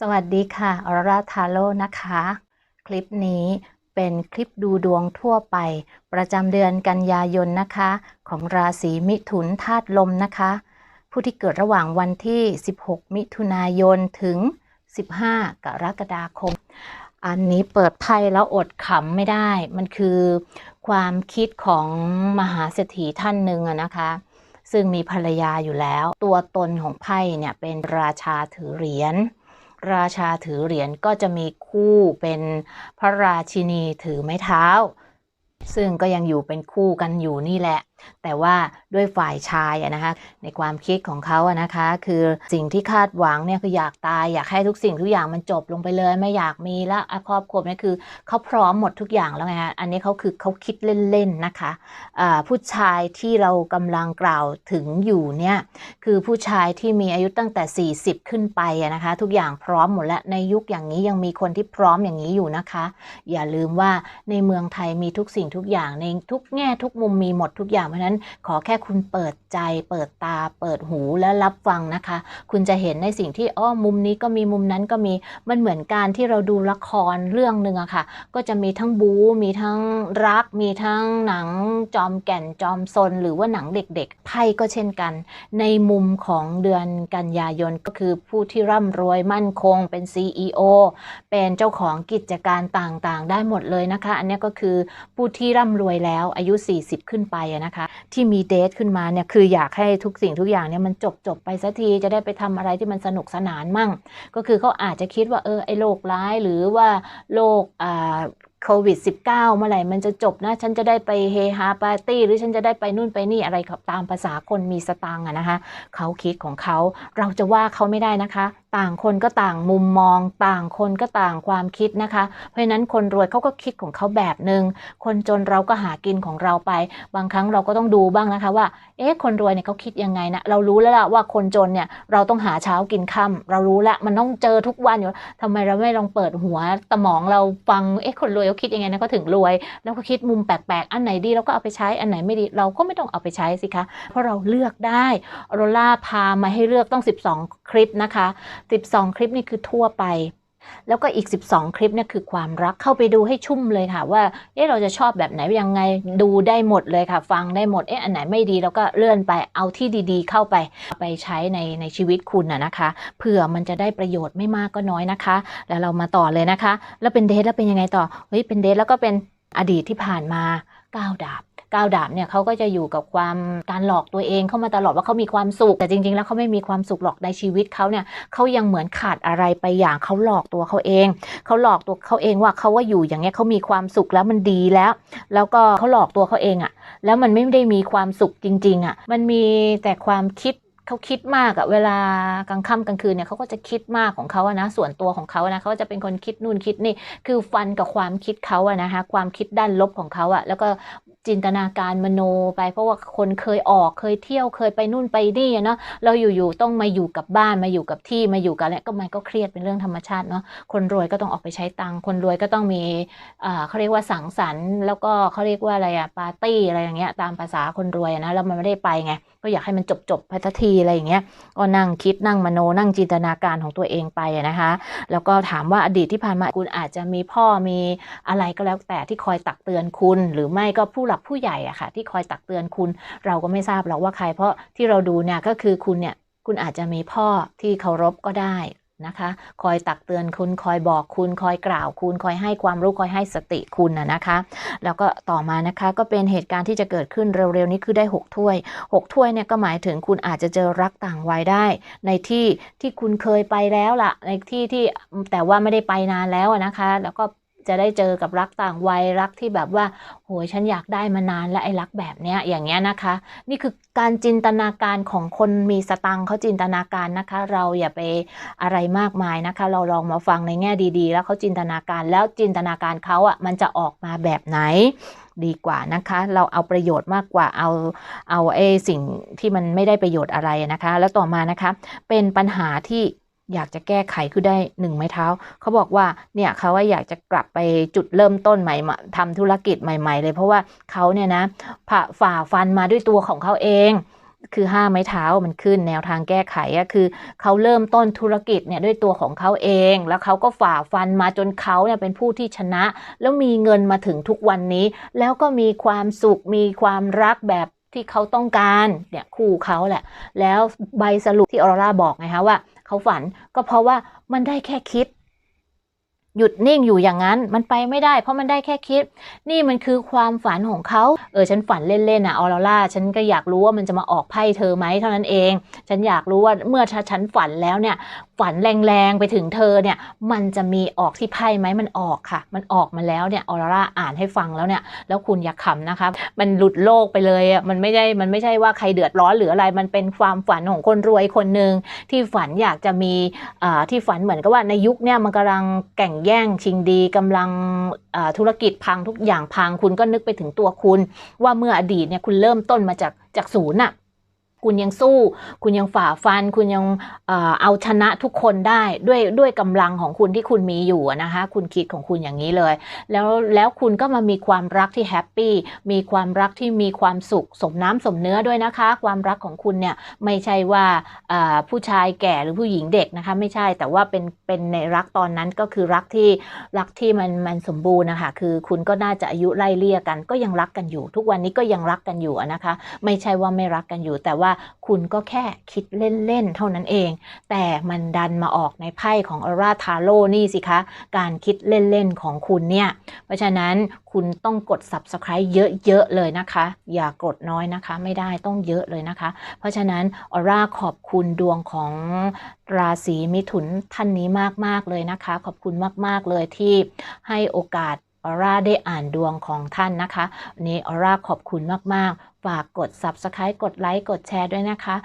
สวัสดีค่ะออร่าทาโร่นะคะ คลิปนี้เป็นคลิปดูดวงทั่วไป ประจำเดือนกันยายนนะคะ ของราศีมิถุนธาตุลมนะคะ ผู้ที่เกิดระหว่างวันที่ 16 มิถุนายนถึง 15 กรกฎาคม อันนี้เปิดไพ่แล้วอดขำไม่ได้ มันคือความคิดของมหาเศรษฐีท่านหนึ่งนะคะ ซึ่งมีภรรยาอยู่แล้ว ตัวตนของไพ่เนี่ยเป็นราชาถือเหรียญ ราชาถือเหรียญก็จะมีคู่เป็นพระราชินีถือไม้เท้า ซึ่งก็ยังอยู่เป็นคู่กันอยู่นี่แหละแต่ว่าด้วยฝ่ายชายนะคะในความคิดของเขาอะนะคะ คือสิ่งที่คาดหวังเนี่ยคืออยากตายอยากให้ทุกสิ่งทุกอย่างมันจบลงไปเลย ไม่อยากมีละอะครอบครัวเนี่ยคือเขาพร้อมหมดทุกอย่างแล้วไงคะอันนี้เขาคือเขาคิดเล่นๆนะคะผู้ชายที่เรากำลังกล่าวถึงอยู่เนี่ยคือผู้ชายที่มีอายุตั้งแต่ 40 ขึ้นไปนะคะ ทุกอย่างพร้อมหมดแล้วในยุคอย่างนี้ยังมีคนที่พร้อมอย่างนี้อยู่นะคะ อย่าลืมว่าในเมืองไทยมีทุกสิ่งทุกอย่างในทุกแง่ทุกมุมมีหมดทุกอย่างเพราะฉะนั้นขอแค่คุณเปิดใจ เปิดตา เปิดหูและรับฟังนะคะ คุณจะเห็นในสิ่งที่อ้อมุมนี้ก็มีมุมนั้นก็มีมันเหมือนการที่เราดูละครเรื่องหนึ่งอะค่ะ ก็จะมีทั้งบู๊มีทั้งรัก มีทั้งหนังจอมแก่นจอมซน หรือว่าหนังเด็กๆไพ่ก็เช่นกัน ในมุมของเดือนกันยายนก็คือผู้ที่ร่ำรวยมั่นคงเป็น CEO เป็นเจ้าของกิจการต่างๆ ได้หมดเลยนะคะ อันนี้ก็คือผู้ที่ร่ำรวยแล้วอายุ 40 ขึ้นไปอะนะคะ ที่มีเดทขึ้นมาเนี่ยคืออยากให้ทุกสิ่งทุกอย่างเนี่ยมันจบจบไปสักทีจะได้ไปทำอะไรที่มันสนุกสนานมั่ง ก็คือเขาอาจจะคิดว่าเออไอ้โรคร้ายหรือว่าโรคอ่าโควิด -19 เมื่อไหร่มันจะจบนะ ฉันจะได้ไปเฮฮาปาร์ตี้ หรือฉันจะได้ไปนู่นไปนี่อะไรกับตามภาษาคนมีสตางค์อะนะคะ เขาคิดของเขาเราจะว่าเขาไม่ได้นะคะ ต่างคนก็ต่างมุมมอง ต่างคนก็ต่างความคิดนะคะ เพราะฉะนั้นคนรวยเขาก็คิดของเขาแบบหนึง่งคนจนเราก็หากินของเราไป บางครั้งเราก็ต้องดูบ้างนะคะว่า เอ๊ะคนรวยเนี่ยเขาคิดยังไงนะเรารู้แล้วล่ะว่าคนจนเนี่ยเราต้องหาเช้ากินค่ำเรารู้แล้วมันต้องเจอทุกวันอยู่ทำไมเราไม่ลองเปิดหัวสมองเราฟังเอ๊ะคนรวยเขาคิดยังไงนะเขาถึงรวย แล้วก็คิดมุมแปลกๆอันไหนดีเราก็เอาไปใช้อันไหนไม่ดีเราก็ไม่ต้องเอาไปใช้สิคะเพราะเราเลือกได้ออโรล่าพามาให้เลือกต้อง 12 คลิปนะคะ12 คลิปนี่คือทั่วไป แล้วก็อีก 12 คลิปเนี่ยคือความรักเข้าไปดูให้ชุ่มเลยค่ะ ว่าเอ๊ะเราจะชอบแบบไหนยังไงดูได้หมดเลยค่ะ ฟังได้หมดเอ๊ะอันไหนไม่ดีเราก็เลื่อนไปเอาที่ดีๆ เข้าไปไปใช้ในในชีวิตคุณนะนะคะเผื่อมันจะได้ประโยชน์ไม่มากก็น้อยนะคะ แล้วเรามาต่อเลยนะคะ แล้วเป็นเดทแล้วเป็นยังไงต่อเฮ้ยเป็นเดทแล้วก็เป็นอดีตที่ผ่านมาก้าวดาบ ก้าวดาบเนี่ยเขาก็จะอยู่กับความการหลอกตัวเองเข้ามาตลอดว่าเขามีความสุข แต่จริง ๆ แล้วเขาไม่มีความสุขหรอกในชีวิตเขาเนี่ยเขายังเหมือนขาดอะไรไปอย่างเขาหลอกตัวเขาเองเขาหลอกตัวเขาเองว่าเขาว่าอยู่อย่างเงี้ยเขามีความสุขแล้วมันดีแล้ว แล้วก็เขาหลอกตัวเขาเองอะแล้วมันไม่ได้มีความสุขจริง ๆอะมันมีแต่ความคิดเขาคิดมากอะเวลากลางค่ำกลางคืนเนี่ยเขาก็จะคิดมากของเขาอะนะส่วนตัวของเขาอะนะเขาก็จะเป็นคนคิดนู่นคิดนี่คือฟันกับความคิดเขาอะนะคะความคิดด้านลบของเขาอะแล้วก็ จินตนาการมโนไป เพราะว่าคนเคยออกเคยเที่ยวเคยไปนู่นไปนี่อะเนาะเราอยู่ๆต้องมาอยู่กับบ้านมาอยู่กับที่มาอยู่กับอะไรก็มันก็เครียดเป็นเรื่องธรรมชาติเนาะคนรวยก็ต้องออกไปใช้ตังค์คนรวยก็ต้องมีอ่าเขาเรียกว่าสังสรรค์ แล้วก็เขาเรียกว่าอะไรอะปาร์ตี้อะไรอย่างเงี้ยตามภาษาคนรวยนะแล้วมันไม่ได้ไปไง ก็อยากให้มันจบๆไปทันทีอะไรอย่างเงี้ยก็นั่งคิดนั่งมโนนั่งจินตนาการของตัวเองไปนะคะ แล้วก็ถามว่าอดีตที่ผ่านมาคุณอาจจะมีพ่อมีอะไรก็แล้วแต่ที่คอยตักเตือนคุณ หรือไม่ก็ผู้หลักผู้ใหญ่อะค่ะ ที่คอยตักเตือนคุณ เราก็ไม่ทราบหรอกว่าใคร เพราะที่เราดูเนี่ยก็คือคุณเนี่ยคุณอาจจะมีพ่อที่เคารพก็ได้ นะคะ คอยตักเตือนคุณคอยบอกคุณคอยกล่าวคุณคอยให้ความรู้คอยให้สติคุณนะนะคะ แล้วก็ต่อมานะคะก็เป็นเหตุการณ์ที่จะเกิดขึ้นเร็วๆนี้คือได้ 6 ถ้วย 6 ถ้วยเนี่ยก็หมายถึงคุณอาจจะเจอรักต่างวัยได้ ในที่ที่คุณเคยไปแล้วล่ะ ในที่ที่แต่ว่าไม่ได้ไปนานแล้วนะคะ แล้วก็ จะได้เจอกับรักต่างวัยรักที่แบบว่าโหยฉันอยากได้มานานและไอ้รักแบบเนี้ยอย่างเงี้ยนะคะ นี่คือการจินตนาการของคนมีสตังเขาจินตนาการนะคะ เราอย่าไปอะไรมากมายนะคะ เราลองมาฟังในแง่ดีๆ แล้วเขาจินตนาการแล้วจินตนาการเขาอะมันจะออกมาแบบไหนดีกว่านะคะ เราเอาประโยชน์มากกว่าเอาเอาไอ้สิ่งที่มันไม่ได้ประโยชน์อะไรนะคะ แล้วต่อมานะคะ เป็นปัญหาที่ อยากจะแก้ไขคือได้หนึ่งไม้เท้า เขาบอกว่าเนี่ยเขาว่าอยากจะกลับไปจุดเริ่มต้นใหม่มาทำธุรกิจใหม่ ๆ เลย เพราะว่าเขาเนี่ยนะผ่าฝ่าฟันมาด้วยตัวของเขาเองคือห้าไม้เท้ามันขึ้นแนวทางแก้ไขอะคือเขาเริ่มต้นธุรกิจเนี่ยด้วยตัวของเขาเอง แล้วเขาก็ฝ่าฟันมาจนเขาเนี่ยเป็นผู้ที่ชนะ แล้วมีเงินมาถึงทุกวันนี้ แล้วก็มีความสุขมีความรักแบบที่เขาต้องการเนี่ยคู่เขาแหละ แล้วใบสรุปที่ออร่าบอกไงคะว่า เขาฝัน ก็เพราะว่ามันได้แค่คิด หยุดนิ่งอยู่อย่างนั้น มันไปไม่ได้ เพราะมันได้แค่คิด นี่มันคือความฝันของเขาเออฉันฝันเล่นๆนะออร่าฉันก็อยากรู้ว่ามันจะมาออกไพ่เธอไหมเท่านั้นเอง ฉันอยากรู้ว่าเมื่อฉันฝันแล้วเนี่ย ฝันแรงๆไปถึงเธอเนี่ย มันจะมีออกที่ไพ่ไหมมันออกค่ะ มันออกมาแล้วเนี่ยออร่าอ่านให้ฟังแล้วเนี่ย แล้วคุณอย่าขำนะคะมันหลุดโลกไปเลยอะมันไม่ได้มันไม่ใช่ว่าใครเดือดร้อนหรืออะไรมันเป็นความฝันของคนรวยคนหนึ่งที่ฝันอยากจะมีอ่าที่ฝันเหมือนกับว่าในยุคเนี่ยมันกำลังแก่งแย่งชิงดีกำลังธุรกิจพังทุกอย่างพังคุณก็นึกไปถึงตัวคุณ ว่าเมื่ออดีตเนี่ยคุณเริ่มต้นมาจากจากศูนย์อะ คุณยังสู้ คุณยังฝ่าฟัน คุณยังเอาชนะทุกคนได้ด้วยด้วยกำลังของคุณที่คุณมีอยู่นะคะ คุณคิดของคุณอย่างนี้เลย แล้วแล้วคุณก็มามีความรักที่แฮปปี้ มีความรักที่มีความสุข สมน้ำสมเนื้อด้วยนะคะ ความรักของคุณเนี่ยไม่ใช่ว่าผู้ชายแก่หรือผู้หญิงเด็กนะคะ ไม่ใช่ แต่ว่าเป็นเป็นในรักตอนนั้นก็คือรักที่รักที่มันมันสมบูรณ์นะคะ คือคุณก็น่าจะอายุไล่เลี่ยกัน ก็ยังรักกันอยู่ ทุกวันนี้ก็ยังรักกันอยู่นะคะ ไม่ใช่ว่าไม่รักกันอยู่ แต่ว่าคุณก็แค่คิดเล่น ๆ เท่านั้นเอง แต่มันดันมาออกในไพ่ของออราทาโร่นี่สิคะ การคิดเล่น ๆ ของคุณเนี่ย เพราะฉะนั้นคุณต้องกด subscribe เยอะ ๆ เลยนะคะ อย่ากดน้อยนะคะ ไม่ได้ต้องเยอะเลยนะคะ เพราะฉะนั้นออร่าขอบคุณดวงของราศีมิถุนท่านนี้มาก ๆ เลยนะคะ ขอบคุณมาก ๆ เลยที่ให้โอกาส ออร่าได้อ่านดวงของท่านนะคะวันนี้ออร่าขอบคุณมาก ๆ ฝากกด subscribe กดไลค์กดแชร์ด้วยนะคะ